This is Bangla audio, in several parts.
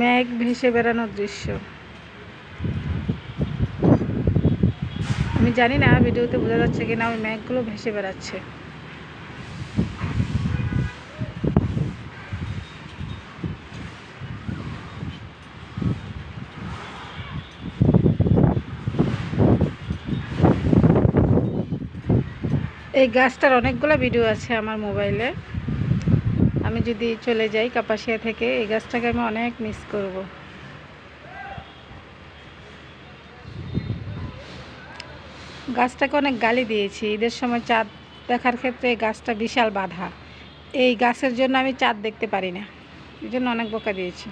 মেঘ ভেসে বেড়ানোর দৃশ্য। আমি জানি না, ভিডিওতে বোঝা যাচ্ছে কিনা, ওই মেঘগুলো ভেসে বেড়াচ্ছে। এই গাছটার অনেকগুলো ভিডিও আছে আমার মোবাইলে আমি যদি চলে যাই কাপাসিয়া থেকে, এই গাছটাকে আমি অনেক মিস করব। গাছটাকে অনেক গালি দিয়েছি। ঈদের সময় চাঁদ দেখার ক্ষেত্রে এই গাছটা বিশাল বাধা। এই গাছের জন্য আমি চাঁদ দেখতে পারি না। এই জন্য অনেক বোকা দিয়েছি।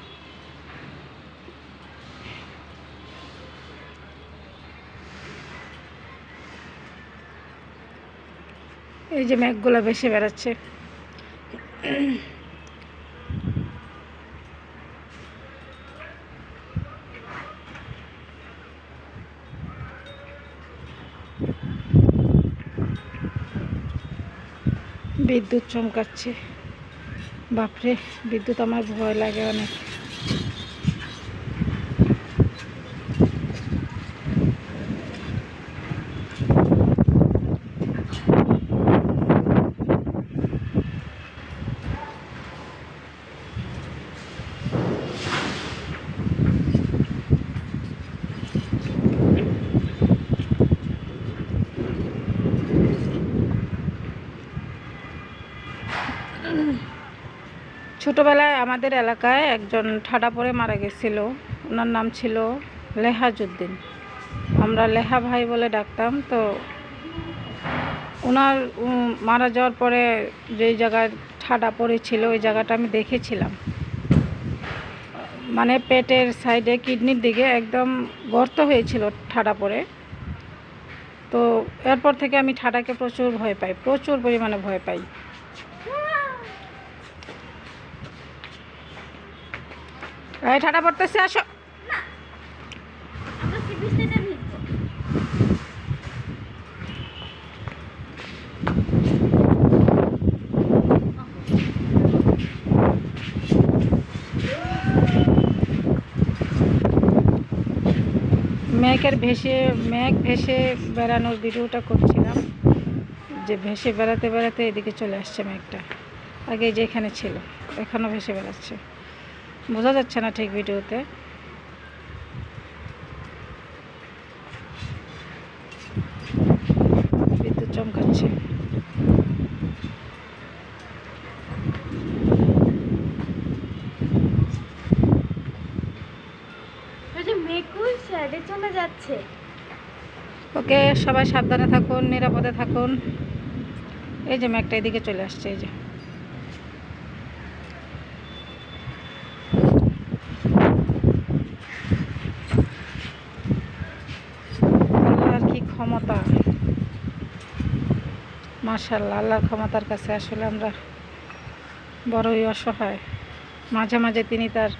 এই যে মেঘগুলো ভেসে বেড়াচ্ছে। বিদ্যুৎ চমকাচ্ছে। বাপরে বিদ্যুৎ আমার ভয় লাগে অনেক। ছোটোবেলায় আমাদের এলাকায় একজন ঠাডা পরে মারা গেছিল। ওনার নাম ছিল লেহাজুদ্দিন। আমরা লেহা ভাই বলে ডাকতাম, তো ওনার মারা যাওয়ার পরে যেই জায়গায় ঠাডা পড়েছিল, ওই জায়গাটা আমি দেখেছিলাম। মানে পেটের সাইডে, কিডনির দিকে একদম গর্ত হয়েছিল ঠাডা পড়ে তো এরপর থেকে আমি ঠাডাকে প্রচুর ভয় পাই, প্রচুর পরিমাণে ভয় পাই। এই ঠাডা পড়তেছে আসো। মেঘের ভেসে মেঘ ভেসে বেড়ানোর ভিডিওটা করছিলাম। যে ভেসে বেড়াতে বেড়াতে এদিকে চলে আসছে মেঘটা। আগে যেখানে ছিল এখনও ভেসে বেড়াচ্ছে। বোঝা যাচ্ছে না ঠিক ভিডিওতে। বিদ্যুৎ চমকাচ্ছে। চলে যাচ্ছে। ওকে সবাই সাবধানে থাকুন নিরাপদে থাকুন। এই যে মেঘটা এদিকে চলে আসছে এই যে। মার্শাল্লাহ আল্লাহর ক্ষমতার কাছে আসলে আমরা বড়ই অসহায়। মাঝে মাঝে তিনি তার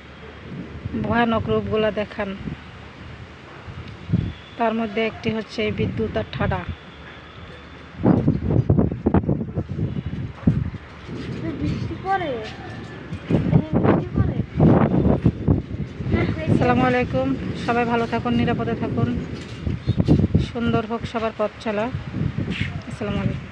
ভয়ানক রূপগুলো দেখান। তার মধ্যে একটি হচ্ছে এই বিদ্যুৎ আর ঠাডা। আসসালামু আলাইকুম সবাই ভালো থাকুন নিরাপদে থাকুন। সুন্দর হোক সবার পথ চলা। আসসালামু আলাইকুম।